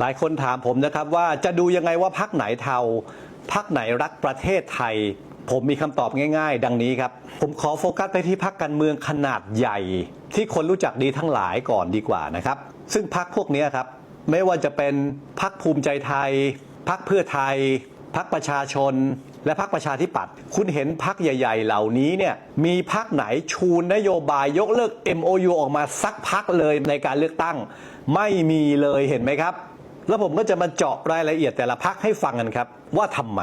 หลายคนถามผมนะครับว่าจะดูยังไงว่าพักไหนเทาพักไหนรักประเทศไทย ผมมีคำตอบง่าย ๆ ดังนี้ครับ ผมขอโฟกัสไปที่พักการเมืองขนาดใหญ่ ที่คนรู้จักดีทั้งหลายก่อนดีกว่านะครับ ซึ่งพักพวกนี้ครับ ไม่ว่าจะเป็นพักภูมิใจไทย พักเพื่อไทย พักประชาชน และพักประชาธิปัตย์คุณเห็นพักใหญ่ ๆ เหล่านี้เนี่ยมีพักไหนชูนโยบายยกเลิก MOU ออกมาสักพักเลยในการเลือกตั้ง ไม่มีเลยเห็นไหมครับ แล้วผมก็จะมาเจาะรายละเอียดแต่ละพักให้ฟังกันครับ ว่าทำไม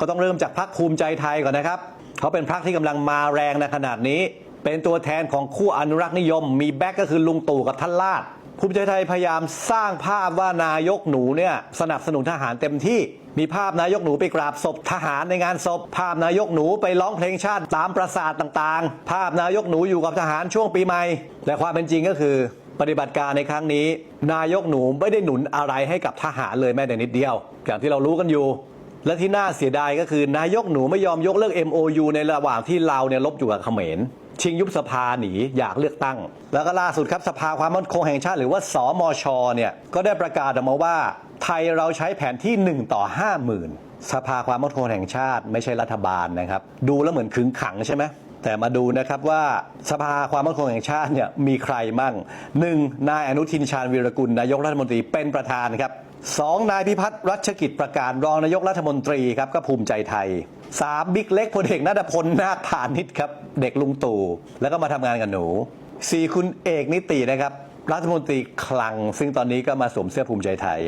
ก็ต้องเริ่มจากพักภูมิใจไทยก่อนนะครับ เขาเป็นพักที่กำลังมาแรงในขนาดนี้ เป็นตัวแทนของคู่อนุรักษ์นิยม มีแบ็กก็คือลุงตู่กับท่านลาดภูมิใจไทยพยายามสร้างภาพว่านายกหนูเนี่ยสนับสนุนทหารเต็มที่ มีภาพนายกหนูไปกราบศพทหารในงานศพ ภาพนายกหนูไปร้องเพลงชาติตามปราสาทต่างๆ ภาพนายกหนูอยู่กับทหารช่วงปีใหม่และความเป็นจริงก็คือ ปฏิบัติการในครั้งนี้ นายกหนูไม่ได้หนุนอะไรให้กับทหารเลยแม้แต่นิดเดียว อย่างที่เรารู้กันอยู่ และที่น่าเสียดายก็คือนายกหนูไม่ยอมยกเลิก MOU ในระหว่างที่เราเนี่ยลบอยู่กับเขมรชิงยุบสภาหนีอยากเลือกตั้ง แล้วก็ล่าสุดครับสภาความมั่นคงแห่งชาติหรือว่าสอมชเนี่ยก็ได้ประกาศออกมาว่า ไทยเราใช้แผนที่ 1 ต่อ 50,000 สภาความมั่นคงแห่งชาติไม่ใช่รัฐบาลนะครับ ดูแล้วเหมือนขึงขังใช่ไหม แต่มาดูนะครับว่าสภาความมั่นคงแห่งชาติเนี่ยมีใครมั่งหนึ่งนายอนุทินชาญวีรกุลนายกรัฐมนตรีเป็นประธานครับสองนายพิพัฒน์รัชกิจประการรองนายกรัฐมนตรีครับก็ภูมิใจไทยสามบิ๊กเล็กพลเอกนัทพลนาคพาณิชย์ครับ เด็กลุงตู่แล้วก็มาทำงานกับหนูสี่คุณเอกนิตินะครับ รัฐมนตรีคลัง ซึ่งตอนนี้ก็มาสวมเสื้อภูมิใจไทย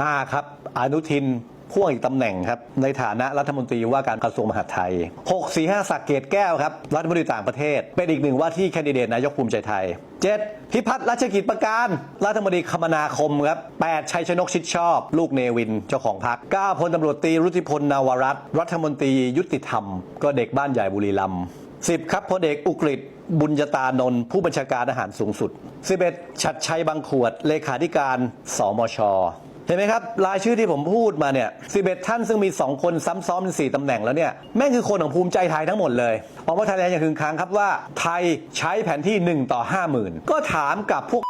ห้าครับ อนุทิน พ่วงอีกตำแหน่งครับ ในฐานะรัฐมนตรีว่าการกระทรวงมหาดไทย 6 4 5 สักเกตแก้วครับ รัฐมนตรีต่างประเทศ เป็นอีกหนึ่งว่าที่แคนดิเดตนายกภูมิใจไทย 7. พิพัฒน์รัชกิจประการ รัฐมนตรีคมนาคมครับ 8. ชัยชนกชิดชอบ ลูกเนวินเจ้าของพรรค 9. พลตำรวจตรีรุธิพลนาวรัตน์รัฐมนตรียุติธรรม ก็เด็กบ้านใหญ่บุรีรัมย์ 10 ครับพลเอกอุกฤษบุญญาตานนท์ผู้บัญชาการทหารสูงสุด 11. ชัดชัยบางขวดเลขาธิการสมช เห็นไหมครับ รายชื่อที่ผมพูดมาเนี่ย 11 ท่านซึ่งมี 2 คนซ้ำซ้อนเป็น4ตำแหน่งแล้วเนี่ย แม่งคือคนของภูมิใจไทยทั้งหมดเลยมองว่าไทยแลนด์ยังคึงค้างครับว่า ไทยใช้แผนที่ 1 ต่อ 50,000 ก็ถามกับพวก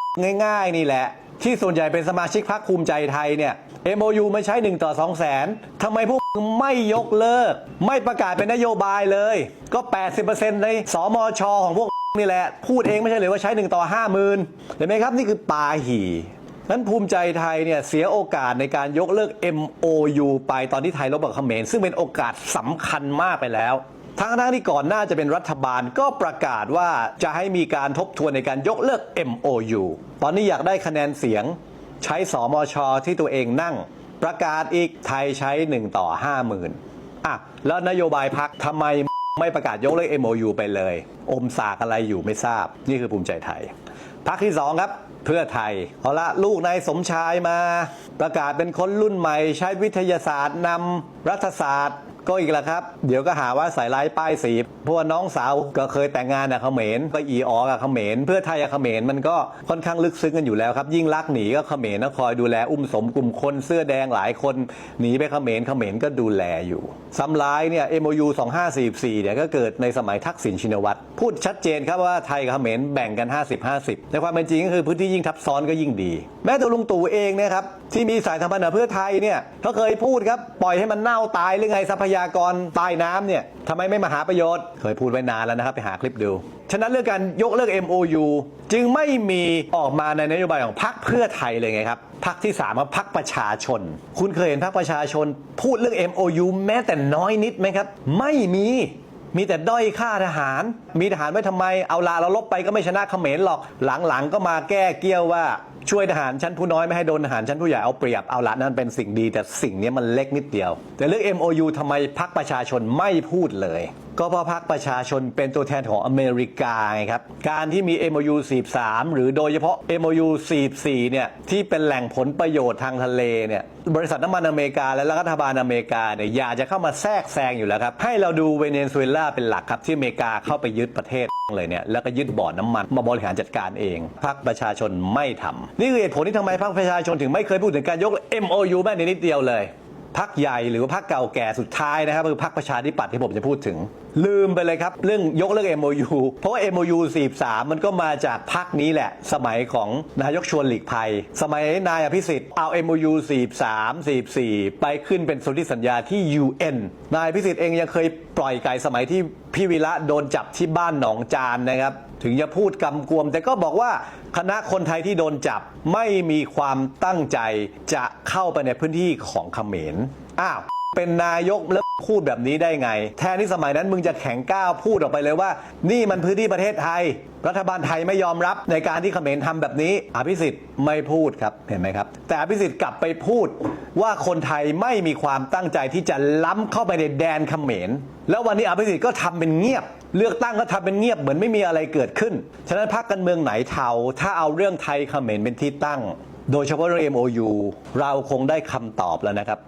ง่าย ๆ นี่แหละ ที่ส่วนใหญ่เป็นสมาชิกพรรคภูมิใจไทยเนี่ย MOU ไม่ใช้ 1 ต่อ 2 0 0แสนทำไมพวกไม่ยกเลิก ไม่ประกาศเป็นนโยบายเลย ก็ 80%ในสมชของพวกนี่แหละ พูดเองไม่ใช่เลยว่าใช้ 1 ต่อ 50,000เห็นไหมครับนี่คือปาหี่ นั้นภูมิใจไทยเนี่ยเสียโอกาสในการยกเลิก MOU ไปตอนที่ไทยลบกับเขมรซึ่งเป็นโอกาสสำคัญมากไปแล้วทั้งทั้งที่ก่อนหน้าจะเป็นรัฐบาลก็ประกาศว่าจะให้มีการทบทวนในการยกเลิก MOU ตอนนี้อยากได้คะแนนเสียง ใช้สมชที่ตัวเองนั่ง ประกาศอีกไทยใช้ 1 ต่อ 50,000อะแล้วนโยบายพักทำไมไม่ประกาศยกเลิก MOU ไปเลย อมสากอะไรอยู่ไม่ทราบ นี่คือภูมิใจไทย พักที่สองครับเพื่อไทย เอาละลูกนายสมชายมา ประกาศเป็นคนรุ่นใหม่ ใช้วิทยาศาสตร์นำรัฐศาสตร์ ก็อีกแล้วครับ เดี๋ยวก็หาว่าสายไล่ป้ายสีเพราะว่าน้องสาวก็เคยแต่งงานกับเขมรก็อีออกับเขมรเพื่อไทยกับเขมรมันก็ค่อนข้างลึกซึ้งกันอยู่แล้วครับ ยิ่งรักหนีก็เขมรนะคอยดูแลอุ้มสมกลุ่มคนเสื้อแดงหลายคนหนีไปเขมรเขมรก็ดูแลอยู่ซ้ำร้ายเนี่ย MOU 2544เนี่ยก็เกิดในสมัยทักษิณชินวัตรพูดชัดเจนครับว่าไทยกับเขมรแบ่งกัน 50-50 ในความเป็นจริงก็คือพื้นที่ยิ่งทับซ้อนก็ยิ่งดี แม้ตัวลุงตู่เองเนะครับที่มีสายธรรมนาเพื่อไทยเนี่ยเขาเคยพูดครับปล่อยให้มันเน่าตายหรือไงทรัพยาากรใต้น้ำเนี่ยทำไมไม่มาหาประโยชน์ เคยพูดไว้นานแล้วนะครับ ไปหาคลิปดู ฉะนั้นเรื่องการยกเลิก MOU จึงไม่มีออกมาในนโยบายของพรรคเพื่อไทยเลยไงครับพรรคที่สามว่าพรรคประชาชน คุณเคยเห็นพรรคประชาชน พูดเรื่อง MOU แม้แต่น้อยนิดไหมครับ ไม่มี มีแต่ด้อยค่าทหาร มีทหารไว้ทำไม เอาลาเราลบไปก็ไม่ชนะเขมรหรอก หลังๆก็มาแก้เกี้ยวว่าช่วยทหารชั้นผู้น้อยไม่ให้โดนทหารชั้นผู้ใหญ่เอาเปรียบเอาละนั่นเป็นสิ่งดีแต่สิ่งนี้มันเล็กนิดเดียว แต่เรื่อง MOU ทำไมพักประชาชนไม่พูดเลย ก็เพราะพรรคประชาชนเป็นตัวแทนของอเมริกาไงครับ การที่มี MOU 43 หรือโดยเฉพาะ MOU 44 เนี่ย ที่เป็นแหล่งผลประโยชน์ทางทะเลเนี่ย บริษัทน้ำมันอเมริกาและรัฐบาลอเมริกาเนี่ยอยากจะเข้ามาแทรกแซงอยู่แล้วครับ ให้เราดูเวเนซุเอลาเป็นหลักครับ ที่อเมริกาเข้าไปยึดประเทศเลยเนี่ยแล้วก็ยึดบ่อน้ำมันมาบริหารจัดการเองพรรคประชาชนไม่ทำนี่คือเหตุผลที่ทำไมพรรคประชาชนถึงไม่เคยพูดถึงการยก MOU แม้แต่นิดเดียวเลย พักใหญ่หรือว่าพักเก่าแก่สุดท้ายนะครับคือพักประชาธิปัตย์ที่ผมจะพูดถึง ลืมไปเลยครับ เรื่องยกเลิก MOU เพราะว่า MOU 43 มันก็มาจากพักนี้แหละ สมัยของนายกชวนหลีกภัย สมัยนายอภิสิทธิ์เอา MOU 43 44 ไปขึ้นเป็นสนธิสัญญาที่ UN นายอภิสิทธิ์เองยังเคยปล่อยไก่สมัยที่พี่วีระโดนจับที่บ้านหนองจานนะครับ ถึงจะพูดกำกวม แต่ก็บอกว่าคณะคนไทยที่โดนจับไม่มีความตั้งใจจะเข้าไปในพื้นที่ของเขมรอ้าวเป็นนายกแล้วพูดแบบนี้ได้ไง แทนที่สมัยนั้นมึงจะแข็งก้าวพูดออกไปเลยว่า นี่มันพื้นที่ประเทศไทย รัฐบาลไทยไม่ยอมรับในการที่เขมรทำแบบนี้ อภิสิทธิ์ไม่พูดครับเห็นไหมครับ แต่อภิสิทธิ์กลับไปพูดว่าคนไทยไม่มีความตั้งใจที่จะล้ำเข้าไปในแดนเขมรแล้ววันนี้อภิสิทธิ์ก็ทำเป็นเงียบ เลือกตั้งก็ทำเป็นเงียบเหมือนไม่มีอะไรเกิดขึ้น ฉะนั้นพรรคการเมืองไหนเทาถ้าเอาเรื่องไทยเขมรเป็นที่ตั้ง โดยเฉพาะเรื่อง MOU เราคงได้คำตอบแล้วนะครับ